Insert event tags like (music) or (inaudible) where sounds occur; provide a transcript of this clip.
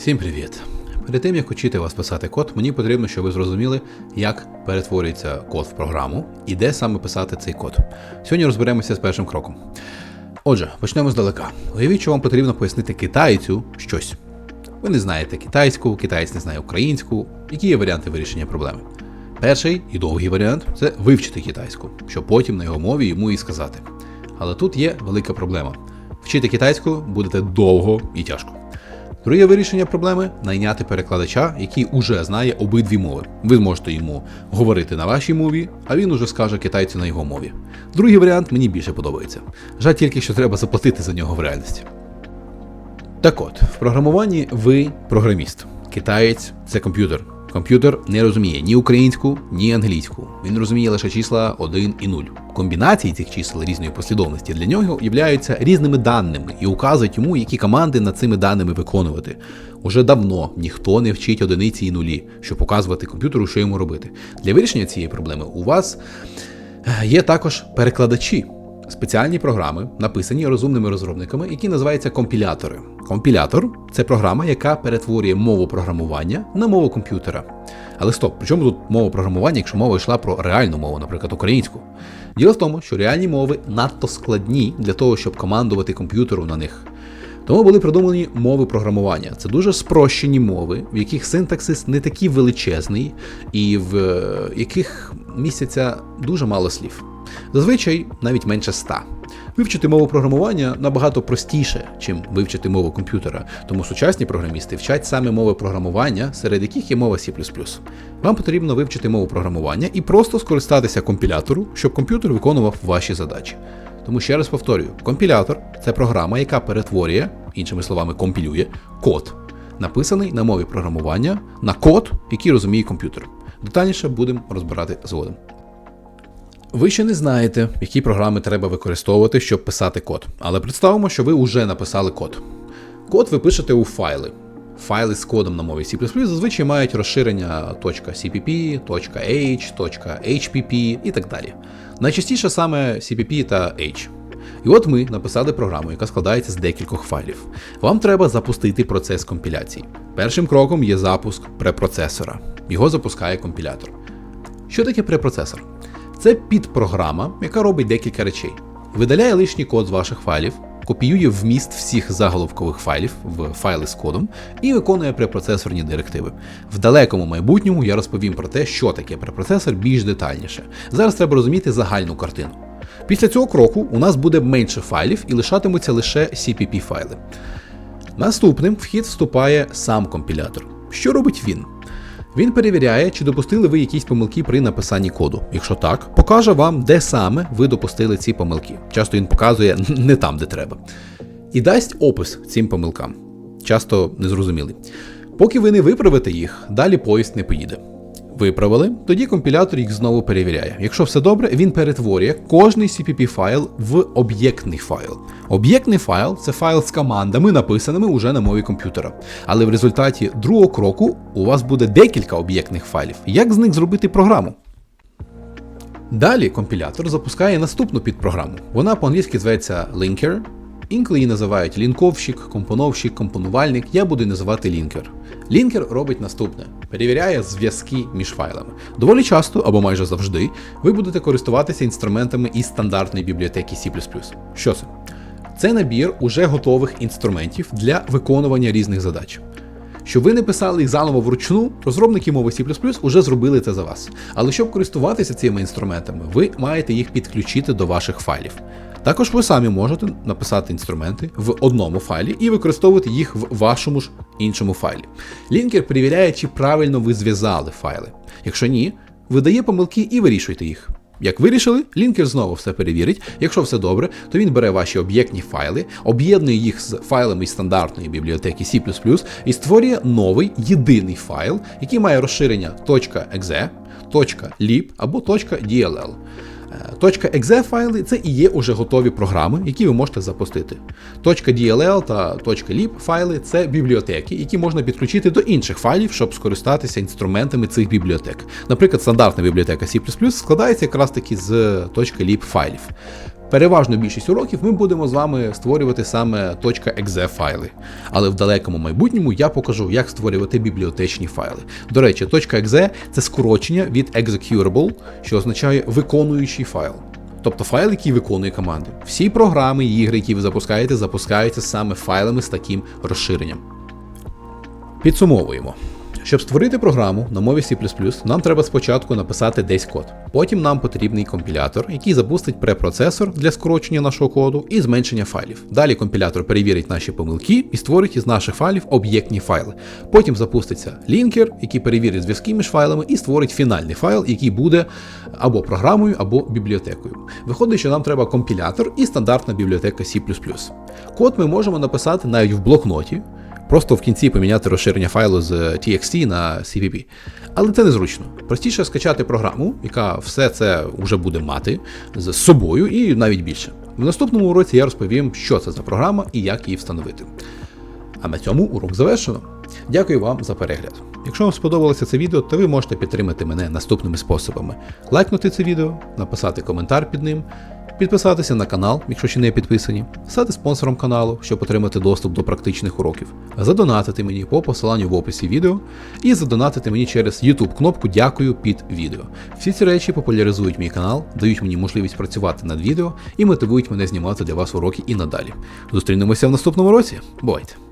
Всім привіт! Перед тим як учити вас писати код, мені потрібно, щоб ви зрозуміли, як перетворюється код в програму і де саме писати цей код. Сьогодні розберемося з першим кроком. Отже, почнемо здалека. Уявіть, що вам потрібно пояснити китайцю щось. Ви не знаєте китайську, китаєць не знає українську. Які є варіанти вирішення проблеми? Перший і довгий варіант це вивчити китайську, щоб потім на його мові йому і сказати. Але тут є велика проблема. Вчити китайську будете довго і тяжко. Друге вирішення проблеми найняти перекладача, який уже знає обидві мови. Ви зможете йому говорити на вашій мові, а він уже скаже китайцю на його мові. Другий варіант мені більше подобається. Жаль тільки, що треба заплатити за нього в реальності. Так от, в програмуванні ви програміст. Китаєць це комп'ютер. Комп'ютер не розуміє ні українську, ні англійську. Він розуміє лише числа 1 і 0. Комбінації цих чисел різної послідовності для нього являються різними даними і указують йому, які команди над цими даними виконувати. Уже давно ніхто не вчить одиниці і нулі, щоб показувати комп'ютеру, що йому робити. Для вирішення цієї проблеми у вас е, є також перекладачі. Спеціальні програми, написані розумними розробниками, які називаються компілятори. Компілятор це програма, яка перетворює мову програмування на мову комп'ютера. Але стоп, при чому тут мова програмування, якщо мова йшла про реальну мову, наприклад, українську? Діло в тому, що реальні мови надто складні для того, щоб командувати комп'ютеру на них. Тому були придумані мови програмування. Це дуже спрощені мови, в яких синтаксис не такий величезний, і в е, яких містяться дуже мало слів. Зазвичай навіть менше ста. Вивчити мову програмування набагато простіше, чим вивчити мову комп'ютера, тому сучасні програмісти вчать саме мови програмування, серед яких є мова C++. Вам потрібно вивчити мову програмування і просто скористатися компілятору, щоб комп'ютер виконував ваші задачі. Тому ще раз повторюю: компілятор це програма, яка перетворює, іншими словами, компілює код, написаний на мові програмування, на код, який розуміє комп'ютер. Детальніше будемо розбирати згодом. Ви ще не знаєте, які програми треба використовувати, щоб писати код. Але представимо, що ви вже написали код. Код ви пишете у файли. Файли з кодом на мові C зазвичай мають розширення .cpp, .h, .hpp і так далі. Найчастіше саме CPP та H. І от ми написали програму, яка складається з декількох файлів. Вам треба запустити процес компіляції. Першим кроком є запуск препроцесора. Його запускає компілятор. Що таке препроцесор? Це підпрограма, яка робить декілька речей. Видаляє лишній код з ваших файлів, копіює вміст всіх заголовкових файлів в файли з кодом і виконує препроцесорні директиви. В далекому майбутньому я розповім про те, що таке препроцесор більш детальніше. Зараз треба розуміти загальну картину. Після цього кроку у нас буде менше файлів і лишатимуться лише CPP файли. Наступним в хід вступає сам компілятор. Що робить він? Він перевіряє, чи допустили ви якісь помилки при написанні коду. Якщо так, покаже вам, де саме ви допустили ці помилки. Часто він показує (laughs) не там, де треба. І дасть опис цим помилкам. Часто незрозумілий. Поки ви не виправите їх, далі поїзд не поїде. Виправили, тоді компілятор їх знову перевіряє. Якщо все добре, він перетворює кожний CPP файл в об'єктний файл. Об'єктний файл це файл з командами, написаними уже на мові комп'ютера. Але в результаті другого кроку у вас буде декілька об'єктних файлів. Як з них зробити програму? Далі компілятор запускає наступну підпрограму. Вона по-англійськи зветься Linker. Інколи її називають лінковщик, компоновщик, компонувальник, я буду називати лінкер. Лінкер робить наступне: перевіряє зв'язки між файлами. Доволі часто, або майже завжди, ви будете користуватися інструментами із стандартної бібліотеки C. Що це? Це набір уже готових інструментів для виконування різних задач. Щоб ви не писали їх заново вручну, розробники мови C уже зробили це за вас. Але щоб користуватися цими інструментами, ви маєте їх підключити до ваших файлів. Також ви самі можете написати інструменти в одному файлі і використовувати їх в вашому ж іншому файлі. Лінкер перевіряє, чи правильно ви зв'язали файли. Якщо ні, видає помилки і вирішуйте їх. Як вирішили, лінкер знову все перевірить. Якщо все добре, то він бере ваші об'єктні файли, об'єднує їх з файлами із стандартної бібліотеки C і створює новий єдиний файл, який має розширення .exe, .lib або .dll. .exe файли це і є уже готові програми, які ви можете запустити. .dll та .lib файли це бібліотеки, які можна підключити до інших файлів, щоб скористатися інструментами цих бібліотек. Наприклад, стандартна бібліотека C складається якраз таки з .lib файлів. Переважну більшість уроків ми будемо з вами створювати саме .exe файли. Але в далекому майбутньому я покажу, як створювати бібліотечні файли. До речі, .exe – це скорочення від executable, що означає виконуючий файл. Тобто файл, який виконує команди. Всі програми і ігри, які ви запускаєте, запускаються саме файлами з таким розширенням. Підсумовуємо. Щоб створити програму на мові C++, нам треба спочатку написати десь код. Потім нам потрібний компілятор, який запустить препроцесор для скорочення нашого коду і зменшення файлів. Далі компілятор перевірить наші помилки і створить із наших файлів об'єктні файли. Потім запуститься лінкер, який перевірить зв'язки між файлами і створить фінальний файл, який буде або програмою, або бібліотекою. Виходить, що нам треба компілятор і стандартна бібліотека C++. Код ми можемо написати навіть в блокноті. Просто в кінці поміняти розширення файлу з TXT на CPP. Але це незручно. Простіше скачати програму, яка все це вже буде мати з собою і навіть більше. В наступному уроці я розповім, що це за програма і як її встановити. А на цьому урок завершено. Дякую вам за перегляд. Якщо вам сподобалося це відео, то ви можете підтримати мене наступними способами: лайкнути це відео, написати коментар під ним, підписатися на канал, якщо ще не підписані, стати спонсором каналу, щоб отримати доступ до практичних уроків, задонатити мені по посиланню в описі відео і задонатити мені через YouTube кнопку Дякую під відео. Всі ці речі популяризують мій канал, дають мені можливість працювати над відео і мотивують мене знімати для вас уроки і надалі. Зустрінемося в наступному році. Бувайте!